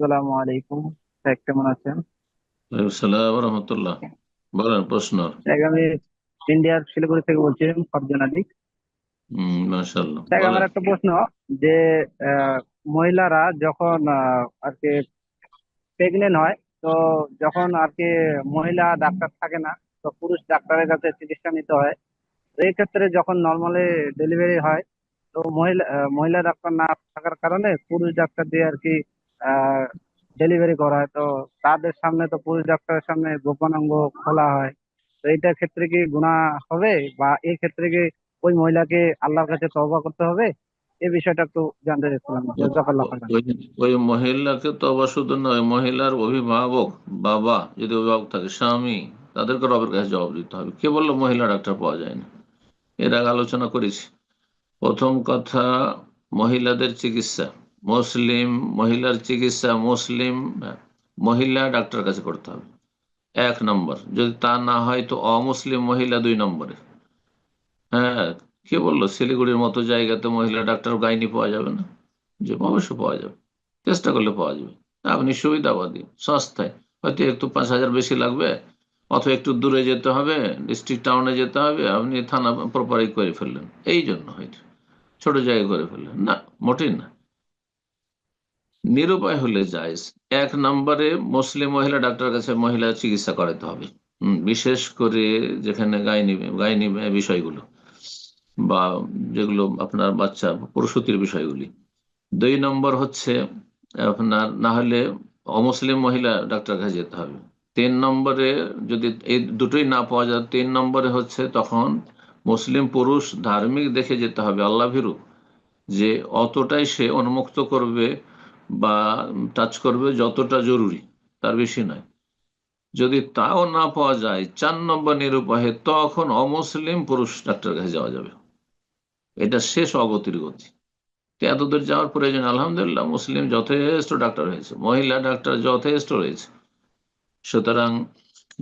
আসসালামু আলাইকুম। স্যার কেমন আছেন? সালাম রহমতুল্লাহ বলেন প্রশ্ন আমি ইন্ডিয়ার শিলিগুড়ি থেকে বলছি ফারজান আলী। আমার একটা প্রশ্ন যে মহিলারা যখন আর কি প্রেগনেন্ট হয় তো যখন আর কি মহিলা ডাক্তার থাকে না তো পুরুষ ডাক্তারের কাছে চিকিৎসা নিতে হয় তো এই ক্ষেত্রে যখন নর্মালি ডেলিভারি হয় তো মহিলা মহিলা ডাক্তার না থাকার কারণে পুরুষ ডাক্তার দিয়ে আর কি ডেলিভারি করা হয়। তো তাদের সামনে তো পুরুষ ডাক্তারের সামনে গোপন অঙ্গ খোলা হয়। তো এইটার ক্ষেত্রে কি গুনাহ হবে? বা এই ক্ষেত্রে কি ওই মহিলাকে আল্লাহর কাছে তওবা করতে হবে? এই বিষয়টা একটু জানতে চাচ্ছিলাম। ওই মহিলাকে তো আবার শুধু নয়, মহিলার অভিভাবক, বাবা যদি অভিভাবক থাকে, স্বামী, তাদেরকে রবের কাছে জবাব দিতে হবে। কে বলল মহিলা ডাক্তার পাওয়া যায় না? এর আগে আলোচনা করেছি। প্রথম কথা, মহিলাদের চিকিৎসা। মুসলিম, মহিলার চিকিৎসা মুসলিম, মহিলা ডাক্তার কাছে করতে হবে। এক নম্বর, যদি তা না হয় তো অমুসলিম মহিলা দুই নম্বরে। হ্যাঁ কে বলল? শিলিগুড়ির মতো জায়গাতে মহিলা ডাক্তার গাইনি পাওয়া যাবে না? যে অবশ্যই পাওয়া যাবে। চেষ্টা করলে পাওয়া যাবে। আপনি সুবিধাবাদী, সস্তায়। হয়তো একটু পাঁচ হাজার বেশি লাগবে, অথবা একটু দূরে যেতে হবে, ডিস্ট্রিক্ট টাউনে যেতে হবে, আপনি থানা প্রপারেই করে ফেললেন। এই জন্য হয়তো। ছোট জায়গায় করে ফেললেন। না, মোটেই না। নিরুপায় হলে জায়েজ। এক নম্বরে মুসলিম মহিলা ডাক্তার কাছে মহিলা চিকিৎসা করাতে হবে। বিশেষ করে যেখানে গাইনি গাইনি বিষয়গুলো বা যেগুলো আপনার বাচ্চা প্রসূতির বিষয়গুলি। দুই নম্বর হচ্ছে আপনার না হলে অমুসলিম মহিলা ডাক্তার কাছে যেতে হবে। তিন নম্বরে যদি এই দুটোই না পাওয়া যায়, তিন নম্বরে হচ্ছে তখন মুসলিম পুরুষ ধার্মিক দেখে যেতে হবে, আল্লাহ ভীরু, যে অতটাই সে উন্মুক্ত করবে বা টাচ করবে যতটা জরুরি, তার বেশি নয়। যদি তাও না পাওয়া যায়, চার নম্বর নিরুপায়ে, তখন অমুসলিম পুরুষ ডাক্তার কাছে যাওয়া যাবে। এটা শেষ অগতির গতি। তো এত দূর যাওয়ার প্রয়োজন আলহামদুলিল্লাহ, মুসলিম যথেষ্ট ডাক্তার হয়েছে। মহিলা ডাক্তার যথেষ্ট রয়েছে। সুতরাং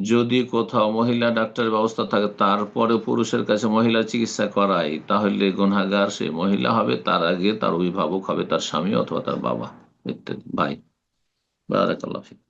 যদি কোথাও মহিলা ডাক্তারের ব্যবস্থা থাকে তারপরে পুরুষের কাছে মহিলা চিকিৎসা করাই তাহলে গুনাগার সে মহিলা হবে, তার আগে তার অভিভাবক হবে, তার স্বামী অথবা তার বাবা। باي بارك الله فيك